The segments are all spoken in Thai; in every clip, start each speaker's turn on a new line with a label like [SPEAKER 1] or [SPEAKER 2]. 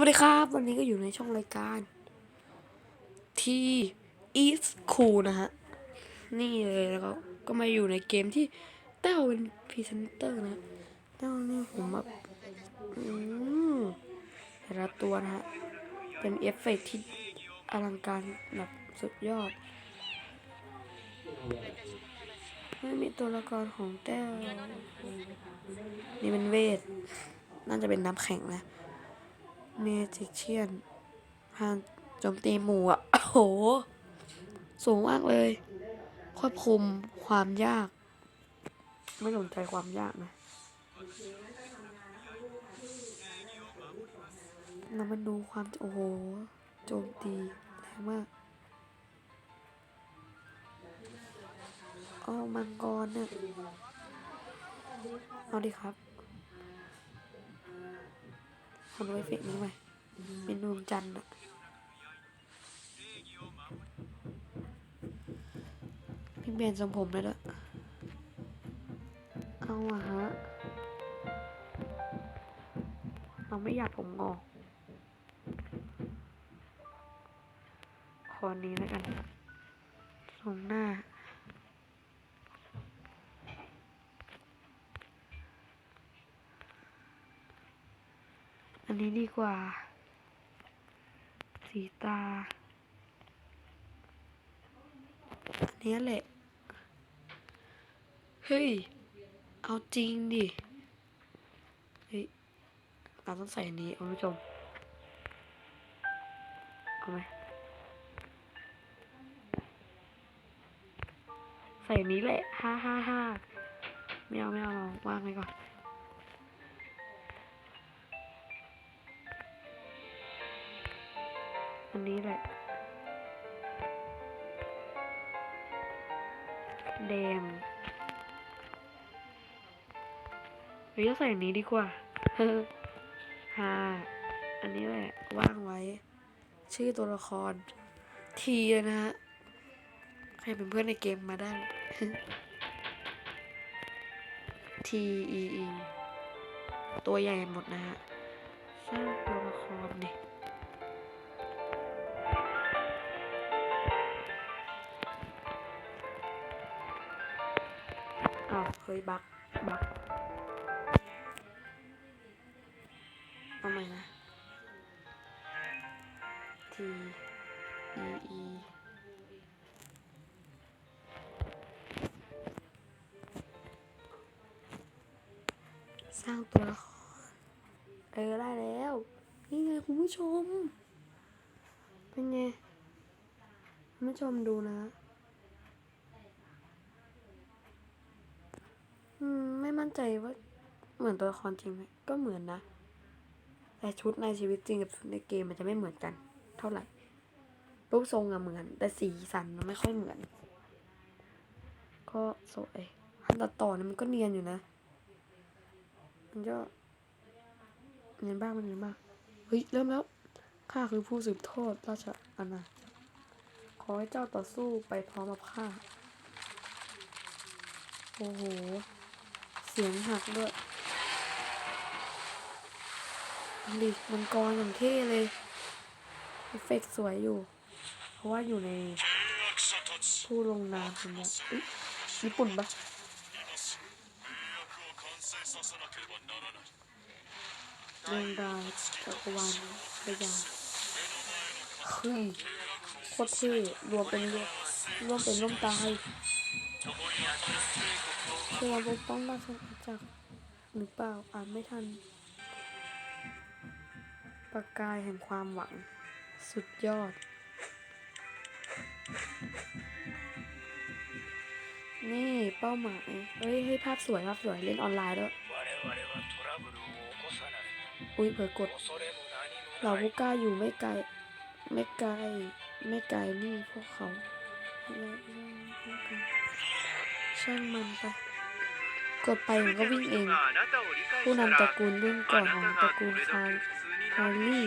[SPEAKER 1] วัสดีครับ วันนี้ก็อยู่ในช่องรายการ ที่ Eat Cool นะฮะ นี่เลยแล้วก็ก็มาอยู่ในเกมที่เต้าเป็นพรีเซนเตอร์นะเต้านี่ผมแบบอืมแต่ละตัวนะฮะ เป็นเอฟเฟกต์ที่อลังการแบบสุดยอดไม่มีตัวละครของแต้วนี่เป็นเวท น่าจะเป็นน้ำแข็งนะ เมจิเชียนพานโจมตีหมู่อะ โอ้โห สูงมากเลย ควบคุมความยาก ไม่สนใจความยากนะเรามาดูความ โอ้โห โจมตีแรงมากอ๋อมังกรเนี่ย เอาดิครับ ทำไว้เฟกนี้ไหมเป็นดวงจันทร์อะพี่เปลี่ยนทรงผมเลยด้วยเอาอะฮะเราไม่อยากผมงอกคอนี้แล้วกันทรงหน้า อันนี้ดีกว่า สีตา อันนี้แหละ เฮ้ย เอาจริงดิ เฮ้ยเราต้องใส่อันนี้คุณผู้ชม เอาไหมใส่นี้แหละฮ่าฮ่าฮ่าไม่เอาไม่เอาเราวางไว้ก่อน นนี้แหละ แดงหรือจะใส่อันนี้ดีกว่าฮาอันนี้แหละ ว่างไว้ ชื่อตัวละคร ทีเลยนะฮะ ใครเป็นเพื่อนในเกมมาได้ T E E ตัวใหญ่หมดนะฮะสร้างตัว ฮ้ยบักบักเอาใหม่นะ T E E สร้างตัวละครเออได้แล้ว นี่ไงคุณผู้ชม เป็นไงคุณผู้ชมดูนะ อื มั่นใจว่าเหมือนตัวละครจริงไหมก็เหมือนนะ แต่ชุดในชีวิตจริงกับชุดในเกมมันจะไม่เหมือนกัน เท่าไหร่ รูปทรงอะเหมือน แต่สีสันมันไม่ค่อยเหมือน ก็สวยขั้นตัดต่อเนี่ยมันก็เนียนอยู่นะ มันก็เนียนบ้างมันเนียนบ้างเฮ้ยเริ่มแล้วข้าคือผู้สืบทอดราชอาณาขอให้เจ้าต่อสู้ไปพร้อมกับข้า โอ้โห สียงหักด้วยดิมังกรอย่างเท่เลยเอฟเฟกต์สวยอยู่ เพราะว่าอยู่ในผู้ลงนามเนี้ยอุ๊ยญี่ปุ่นปะดวงดาวจักรวาลพยาเฮ้ยโคตรเท่รวมเป็นรวมรวมเป็นร่มตายเตัวลบต้องมาชกัจากหรือเปล่าอ่านไม่ทัน ประกายแห่งความหวัง สุดยอด นี่เป้าหมาย เฮ้ยให้ภาพสวยภาพสวยเล่นออนไลน์ด้วยอุ้ยเผยกด เราผู้กล้าอยู่ไม่ไกล ไม่ไกล ไม่ไกลนี่พวกเขาเช่างมันไป กดไปผมก็วิ่งเอง ผู้นำตระกูลรุ่นก่อนของตระกูลคาร์คาร์ลี่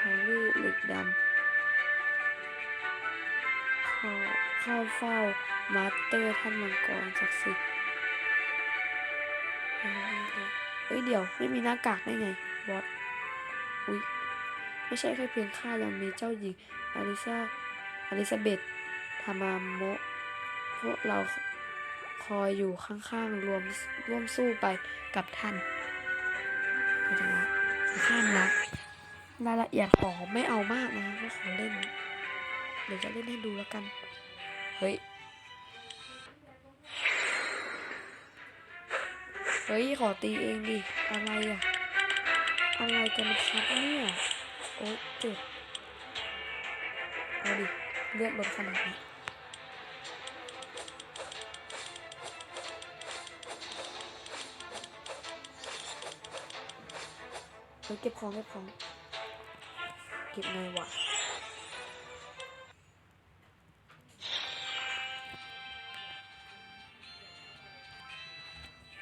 [SPEAKER 1] คาร์ลี่เหล็กดำเข้าเข้าเฝ้ามาสเตอร์ท่านมังกรศักดิ์สิทธิ์เฮ้ยเดี๋ยวไม่มีหน้ากากได้ไงบอสอุ้ยไม่ใช่แค่เพียงข้ายังมีเจ้าหญิงอลิซาอลิซาเบธธามาโมะพวกเรา อยอยู่ข้างๆรวมร่วมสู้ไปกับท่านเราจะข้ามนะรายละเอียดขอไม่เอามากนะก็ขอเล่น เดี๋ยวจะเล่นให้ดูแล้วกัน เฮ้ย เฮ้ย ขอตีเองดิ อะไรอะ อะไรกันครับเนี่ยโอ๊ยเจ็บเอาดิ เลือดลดขนาดนี้ เฮ้ยเก็บของเก็บของ เก็บไงวะ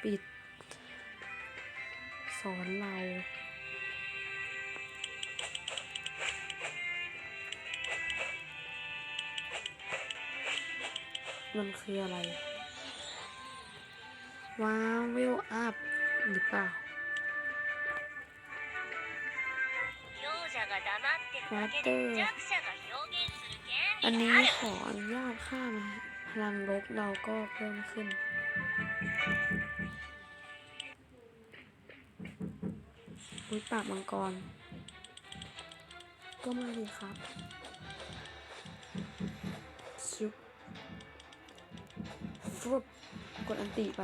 [SPEAKER 1] ปิด สอนเรามันคืออะไร ว้าวเวอัพหรือเปล่า
[SPEAKER 2] มาเตอร์
[SPEAKER 1] อันนี้ขออนุญาตข้ามพลังลบเราก็เพิ่มขึ้น อุ้ยปากมังกร ก็มาดีครับซุปฟุปกดอันติไป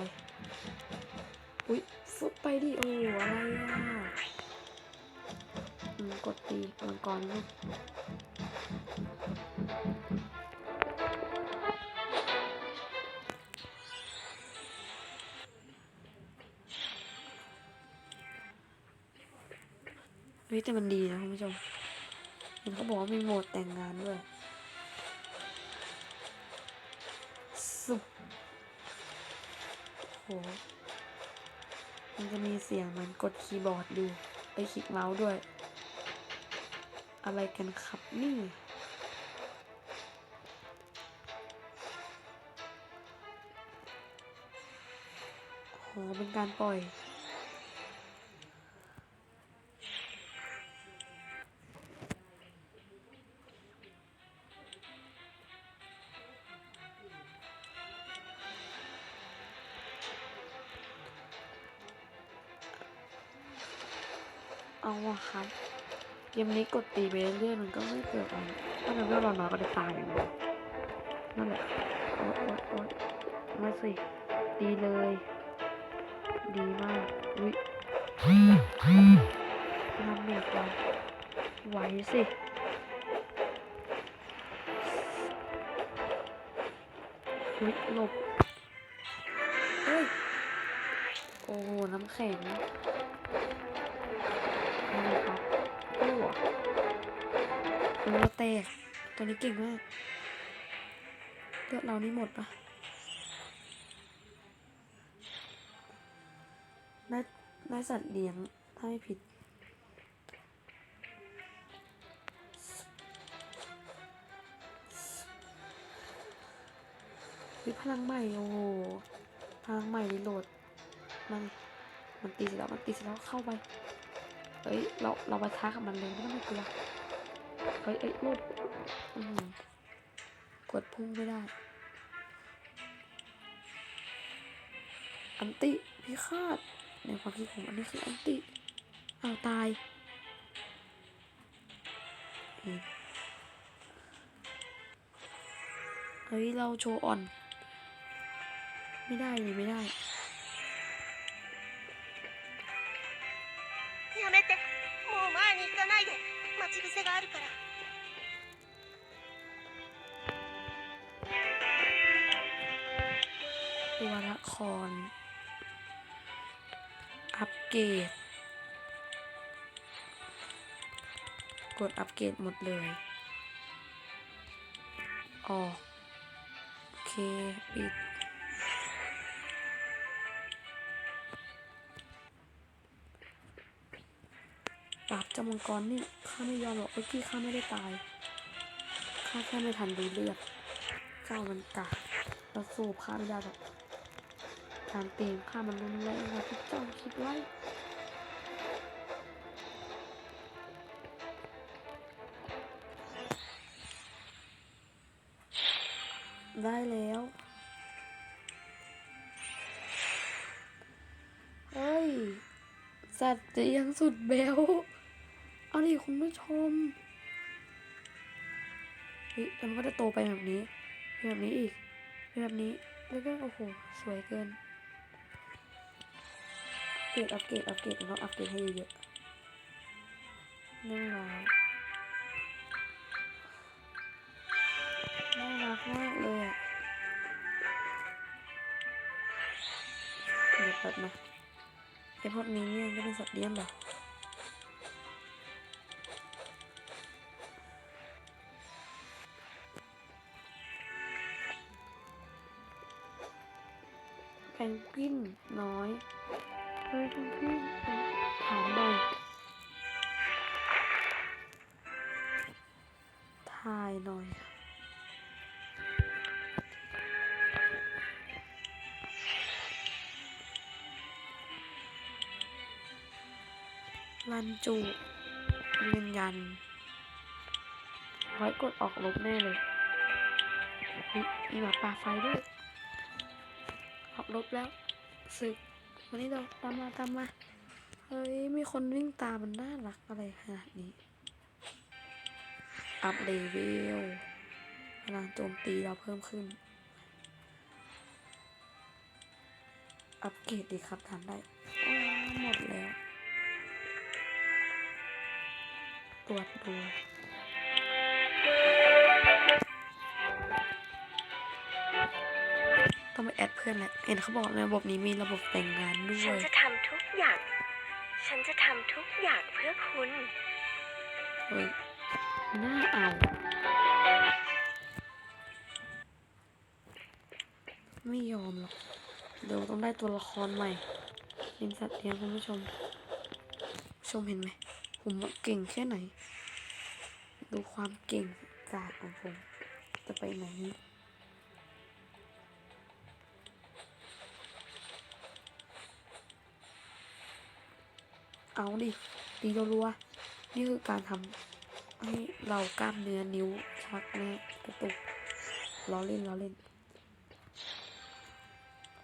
[SPEAKER 1] อุ้ยฟุปไปดิ โออะไรอะ กดตีมังกรลูกเฮ้ยแต่มันดีนะคุณผู้ชมเห็นเขาบอกว่ามีโหมดแต่งงานด้วยสุบโหมันจะมีเสียงเหมันกดคีย์บอร์ดดู ไปคลิกเมาส์ด้วย อะไรกันครับนี่โหเป็นการปล่อยเอาอะครับ เกมนี้กดตีไปเรื่อยๆมันก็ไม่เกิดอะไรถ้ามันไม่รอน้อยก็จะตายอย่างนี้นั่นแหละโอ๊ยโอ๊ยโอ๊ยมาสิดีเลย ดีมากอุ้ยทำเน็ตเราไหวสิอุ้ยหลบเฮ้ยโอ้โหน้ำแข็ง ตกตัวนี้เก่งมากเลือดเรานี่หมดปะได้ได้สัตว์เลี้ยง ถ้าไม่ผิด วิพลังใหม่ โอ้โห พลังใหม่รีโหลด มัน มันตีเสร็จแล้ว มันตีเสร็จแล้วเข้าไป เอ้ย เรา เราไปท้ากับมันเลยไม่ต้องไปกลัว เอ้ยเอ้ยรูดกดพุ่งไม่ได้ อันติพิฆาตในความคิดผมอันนี้คืออันติอ้าวตายเฮ้ยเฮ้ย เราโชว์อ่อน ไม่ได้เลยไม่ได้ ตัวละคร อัปเกรด กดอัปเกรดหมดเลย ออกโอเค ปิดปราบจามังกรนี่ข้าไม่ยอมหรอกเมื่อกี้ข้าไม่ได้ตาย ข้าแค่ไม่ทันดูเลือดเจ้ามันกาเราสู้ข้าไม่ได้หรอก การเปลี่ยนค่ามันรุนแรงนะพี่จ้องคิดไว้ได้แล้ว เฮ้ย สัตว์จะยังสุดเบลเอาดิคุณผู้ชมนี่มันก็จะโตไปแบบนี้ แบบนี้อีก แบบนี้ แล้วก็โอ้โห สวยเกิน เกรดอัปเกรดอัปเกรดต้องอัปเกรดให้เยอะๆน่ารักน่ารักมากเลยอะเดี๋ยวแป๊บนะไอพวกนี้เนี่ยก็เป็นสัตว์เลี้ยงเหรอแพนกวินน้อย เฮ้ยพนกวินถามหน่อยถ่ายหน่อยวันจุยืนยันร้อยกดออกลบแน่เลยเฮ้ยมีหมาป่าไฟด้วย ออกลบแล้วสึก วันนี้เราตามมาตามมา เฮ้ย มีคนวิ่งตามมันน่ารักอะไรขนาดนี้ อัพเลเวลพลังโจมตีเราเพิ่มขึ้น อัปเกรดดีครับทำได้หมดแล้ว ตรวจดู พื่อนแหละเห็นเขาบอกในระบบนี้มีระบบแต่งงานด้ว
[SPEAKER 2] ฉัน
[SPEAKER 1] ย
[SPEAKER 2] จะทำทุกอย่าง ฉันจะทำทุกอย่างเพื่อคุณ
[SPEAKER 1] เฮ้ยน่าเอาไม่ยอมหรอก เดี๋ยวต้องได้ตัวละครใหม่เป็นสัตว์เลี้ยงคุณผู้ชม ชมเห็นไหม ผมว่าเก่งแค่ไหน ดูความเก่งกาจของผม จะไปไหน เอาดิตีรัวๆนี่คือการทำให้เรากล้ามเนื้อนิ้วชักแน่กระตุกล้อเล่นล้อเล่น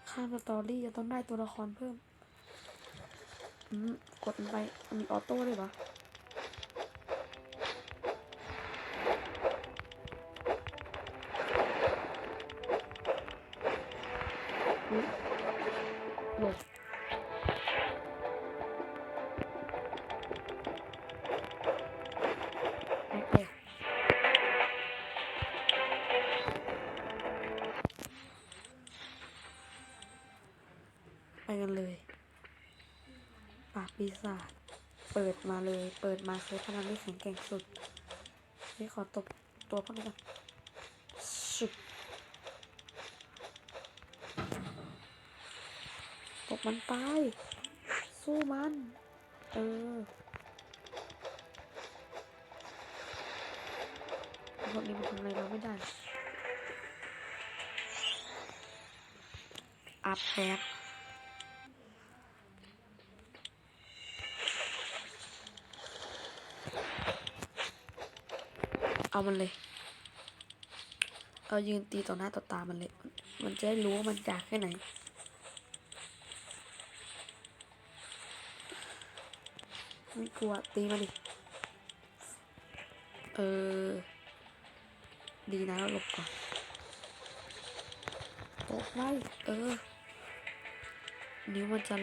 [SPEAKER 1] ข้ามสตอรี่จะต้องได้ตัวละครเพิ่ม อืม กดไป มีออโต้ด้วยปะ ปีศาจเปิดมาเลย เปิดมาใช้พลังที่แข็งแกร่งสุดนี่ขอตบตัวพวกนี้ก่อนชุบตบมันไป สู้มัน เออพวกนี้มันทำอะไรเราไม่ได้ อัพแอป เอามันเลย เอายืนตีต่อหน้าต่อตามันเลย มันจะได้รู้ว่ามันจากแค่ไหน ไม่กลัวตีมาดิ เออ ดีนะเราหลบก่อนตกไว้เออ นิ้วมันจะ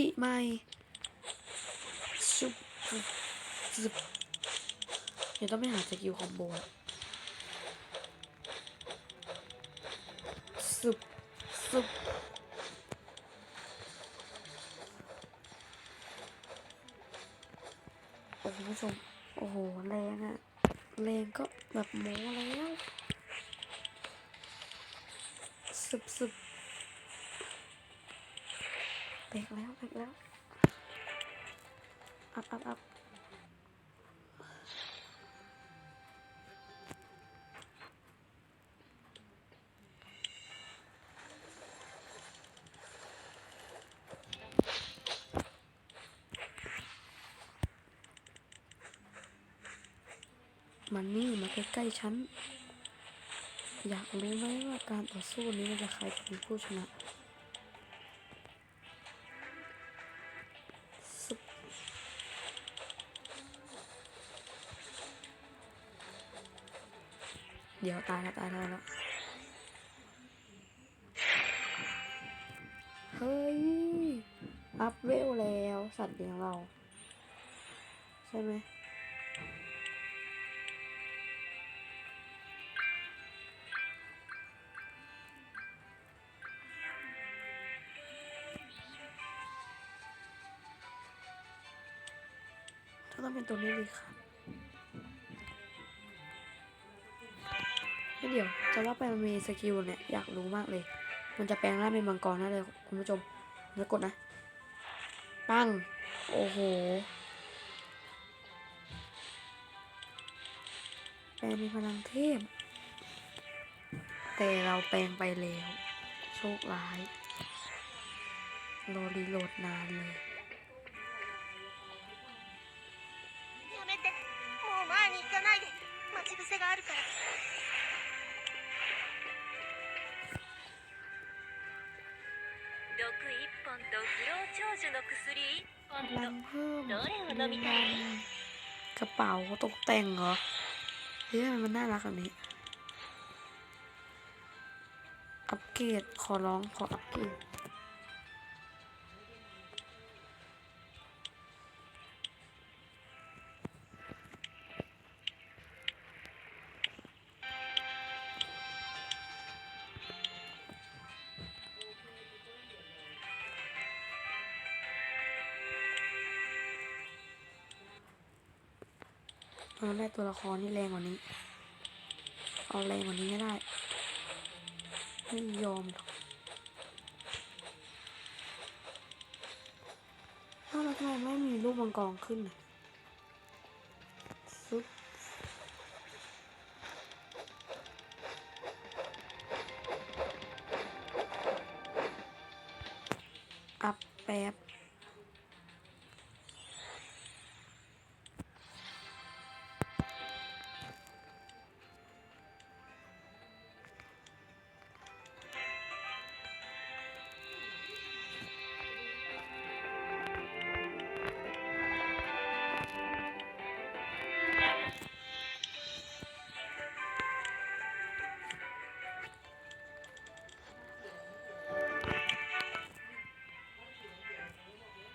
[SPEAKER 1] ติใหม่ชุบชุบเดี๋ยวต้องไปหาสกิลคอมโบละสุบสุบโอ้โหคุณผู้ชมโอ้โหแรงอะแรงก็แบบโม้แล้วสึบสึบ แบกแล้วแบกแล้ว อัพอัพอัพมันนี่มาใกล้ๆฉัน อยากรู้ไหมว่าการต่อสู้นี้มันจะใครเป็นผู้ชนะ ดี๋ยวตายแล้วตายแล้วแล้วเฮ้ย อัพเวลแล้ว สัตว์เลี้ยงเรา ใช่ไหมต้องเป็นตัวนี้ดีค่ะ เฮ้ยเดี๋ยว จะว่าไปมันมีสกิลเนี่ยอยากรู้มากเลย มันจะแปลงร่างเป็นมังกรนั่นเลยคุณผู้ชมแล้วกดนะ ปัง โอ้โห แปลงมีพลังเทพ แต่เราแปลงไปแล้ว โชคร้ายโหลดรีโหลดนานเลย เป๋าตกแต่งเหรอเฮ้ยมมันน่ารักแบบนี้ อัปเกรดขอร้องขออัปเกรด เราได้ตัวละครที่แรงกว่านี้ เอาแรงกว่านี้ไม่ได้ ไม่ยอมหรอกถ้าวแล้วทำไมไม่มีรูปมังกรขึ้นน่ะ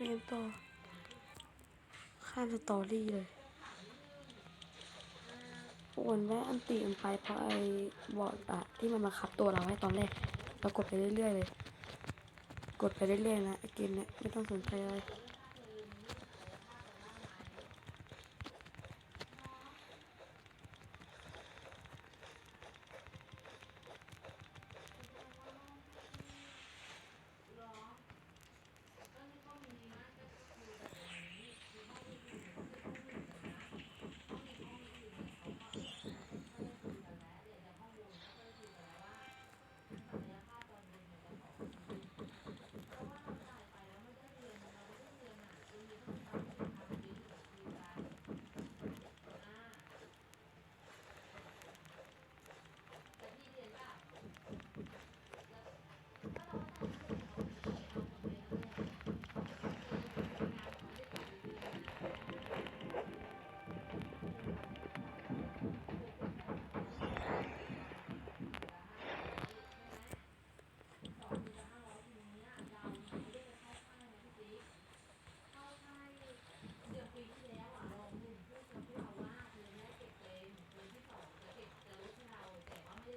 [SPEAKER 1] เกมต่อข้ามสตอรี่เลยวนได้อันตีมันไปเพราะไอ้บอร์ดอะที่มันมาขับตัวเราให้ตอนแรกเรากดไปเรื่อยๆเลย กดไปเรื่อยๆนะไอ้เกมเนี้ยไม่ต้องสนใจอะไ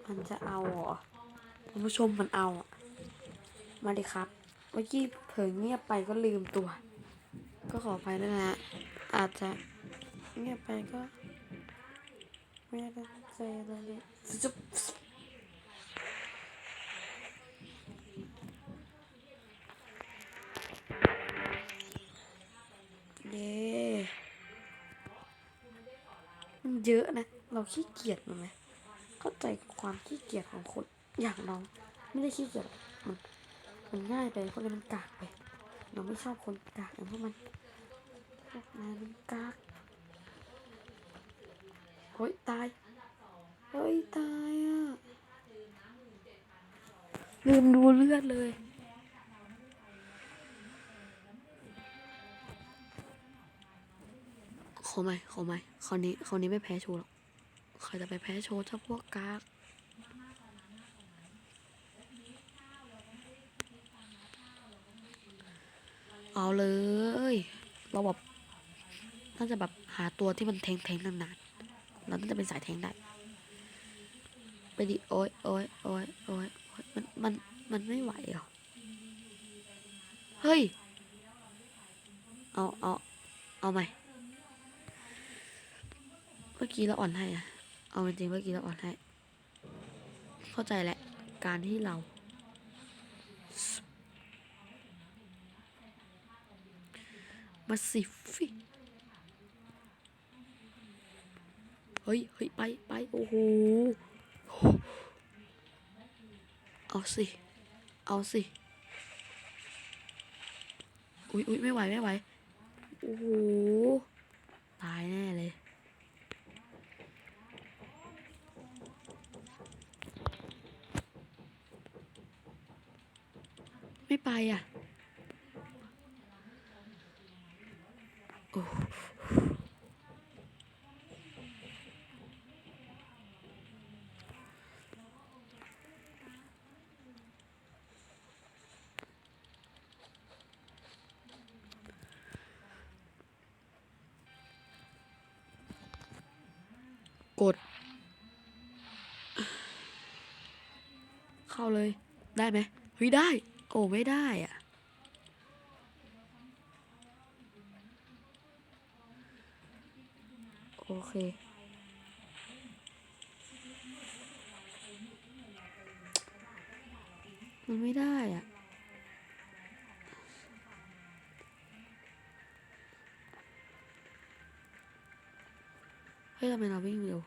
[SPEAKER 1] มันจะเอาเหรอคุณผู้ชมมันเอาอะมาดิครับ เมื่อกี้เผลอเงียบไปก็ลืมตัว ก็ขออภัยด้วยนะ อาจจะเงียบไปก็ ไม่ได้ตั้งใจเลยจุ๊บเย้มันเยอะนะ เราขี้เกียจมันไหม เข้าใจความขี้เกียจของคนอย่างเราไม่ได้ขี้เกียจมันมันง่ายไปพวกนี้มันกากไปเราไม่ชอบคนกากอย่างพวกมันพวกนายมันกากเฮ้ยตายเฮ้ยตายอะลืมดูเลือดเลยขอไหมขอไหมคราวนี้คราวนี้ไม่แพ้ชว์หรอก ใครจะไปแพ้โชว์ถ้าพวกกากเอาเลย เราแบบน่าจะแบบหาตัวที่มันแทงแทงนานๆเราน่าจะเป็นสายแทงได้ไปดิโอ้ยโอ้ยโอ้ยโอ้ยมันมันมันไม่ไหวเหรอเฮ้ย เอาเอาเอาใหม่เมื่อกี้เราอ่อนให้อะ เอาจริงเมื่อกี้เราอ่อนให้เข้าใจแหละ การที่เรา มาสิฟิเฮ้ยเฮ้ยไปไปโอ้โห เอาสิ เอาสิ อุ๊ยอุ๊ยไม่ไหว ไม่ไหว โอ้โห ตายแน่เลย ไม่ไปอะโอ้กด เข้าเลยได้ไหมเฮ้ยได้ อ้ไม่ได้อะโอเค มันไม่ได้อะเฮ้ยทำไมเราวิ่งเร็ว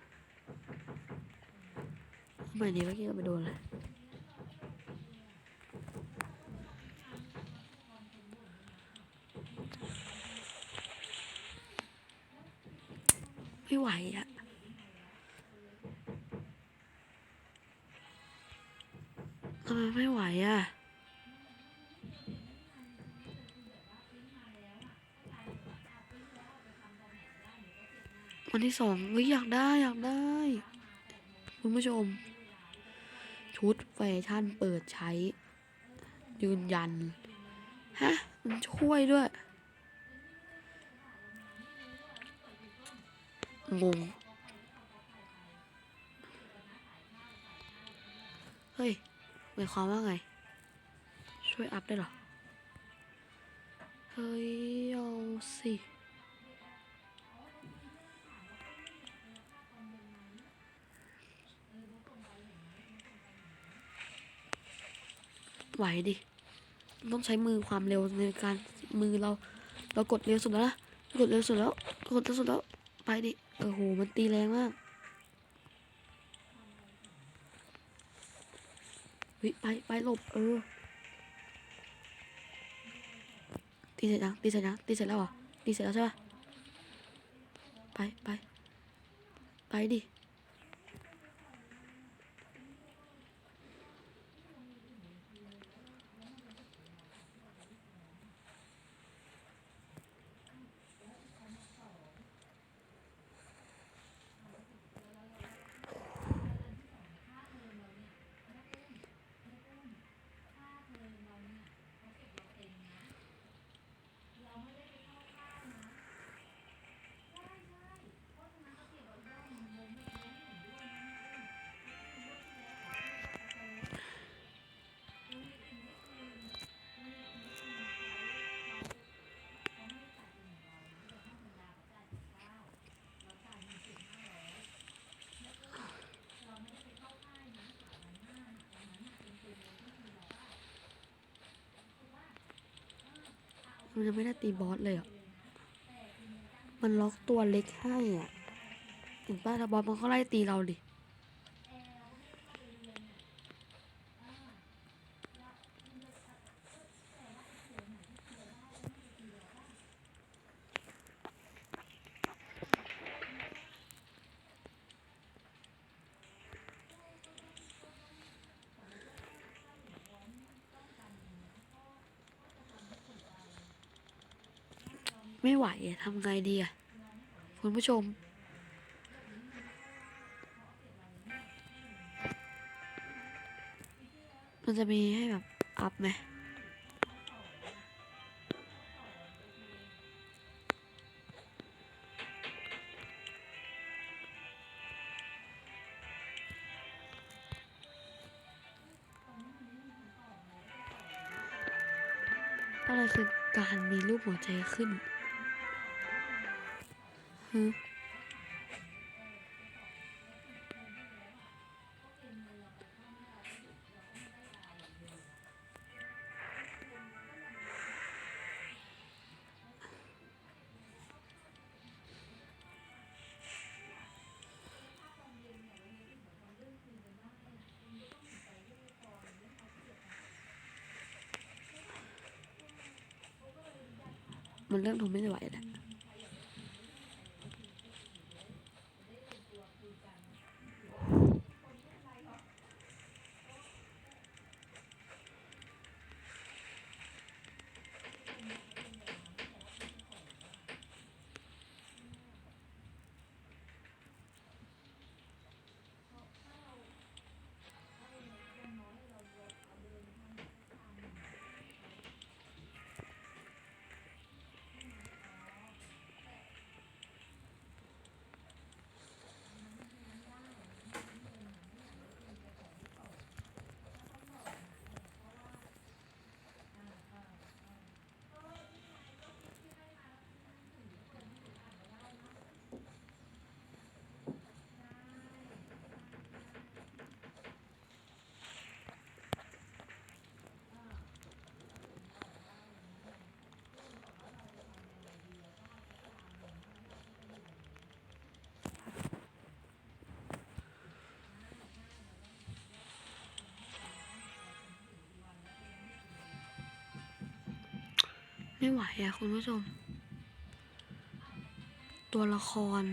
[SPEAKER 1] ทำไมนี้เมื่อกี้เราไปโดนอะไร ไม่ไหวอะทำไมไม่ไหวอะวันที่สองเฮ้ยอยากได้อยากได้ คุณผู้ชม ชุดแฟชั่นเปิดใช้ ยืนยัน ฮะ มันช่วยด้วย งง เฮ้ยหมายความว่าไง ช่วยอัพได้หรอ เฮ้ย เอาสิไหวดิ ต้องใช้มือความเร็วในการมือเรา เรากดเร็วสุดแล้วนะ กดเร็วสุดแล้ว กดเร็วสุดแล้ว ไปดิ โอ้โห มันตีแรงมากเฮ้ยไปไปหลบ เออ ตีเสร็จยังตีเสร็จยังตีเสร็จแล้วเหรอตีเสร็จแล้วใช่ปะไปไปไปดิ มันจะไม่ได้ตีบอสเลยอะ มันล็อกตัวเล็กให้อะเห็นป้าถ้าบอสมันก็ไล่ตีเราดิ ไม่ไหวอะทำไงดีอะคุณผู้ชม มันจะมีให้แบบ อัพไหมอะไรคือการมีรูปหัวใจขึ้น มันเริ่มทนไม่ไหวแล้ว ไม่ไหวอะคุณผู้ชม ตัวละคร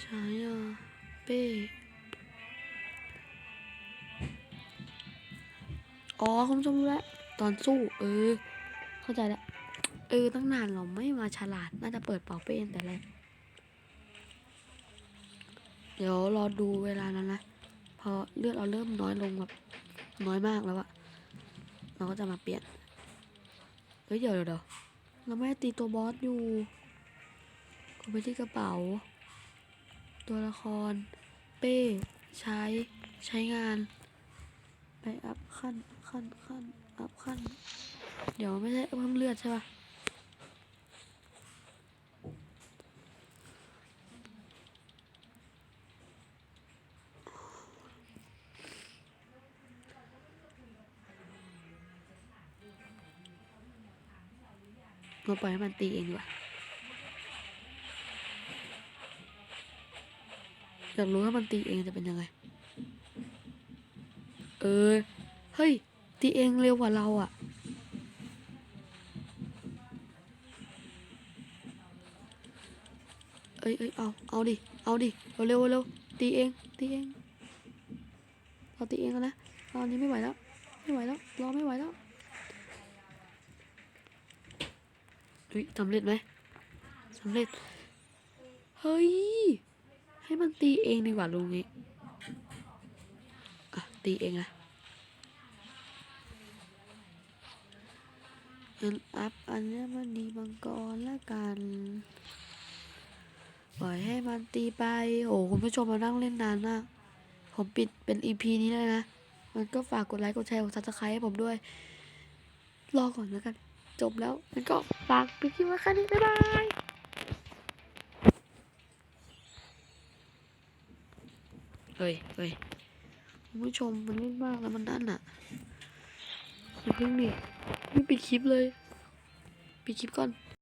[SPEAKER 1] ใช้อะเป้อ๋อคุณผู้ชมแล้วตอนสู้ เออ เข้าใจแล้วเออ ตั้งนานเราไม่มาฉลาด น่าจะเปิดเป่าเป้ตั้งแต่แรกเดี๋ยวรอดูเวลานั้นนะ พอเลือดเราเริ่มน้อยลงแบบน้อยมากแล้วอะเราก็จะมาเปลี่ยน ฮ้ยเดี๋ยวเดี๋ยวเดี๋ยวเราไม่ตีตัวบอสอยู่กดไปที่กระเป๋า ตัวละคร เป้ ใช้ ใช้งาน ไปอัพขั้นขั้นขั้นอัพขั้น เดี๋ยวไม่ใช่เพิ่มเลือดใช่ปะ เราปล่อยให้มันตีเองดีกว่าอยากรู้ว่ามันตีเองจะเป็นยังไง เออ เฮ้ย ตีเองเร็วกว่าเราอะ่ะ เอ้ยเอ้ยเอา เอาดิ เอาดิ เอาเร็วเร็วตีเอง ตีเอง เราตีเองแล้วนะตอนนี้ไม่ไหวแล้ว ไม่ไหวแล้ว รอไม่ไหวแล้ว เฮ้ยสำเร็จไหมสำเร็จ เฮ้ย ให้มันตีเองดีกว่าลุงนี้อะตีเองอะงั้นอัพอันนี้มันดีมังกรละกันปล่อยให้มันตีไป โอ้คุณผู้ชมมานั่งเล่นนานมาก ผมปิดเป็น EP นี้เลยนะ มันก็ฝากกดไลค์กดแชร์กดซับสไครต์ให้ผมด้วย รอก่อนแล้วกัน จบแล้วมันก็ฝากไปคิดว่าแค่นี้บ๊ายบายเฮ้ยเฮ้ยคุณผู้ชมมันเล่นมากแล้วมันนั่นอะอย่าเพิ่งดิไม่ปิดคลิปเลย ปิดคลิปก่อน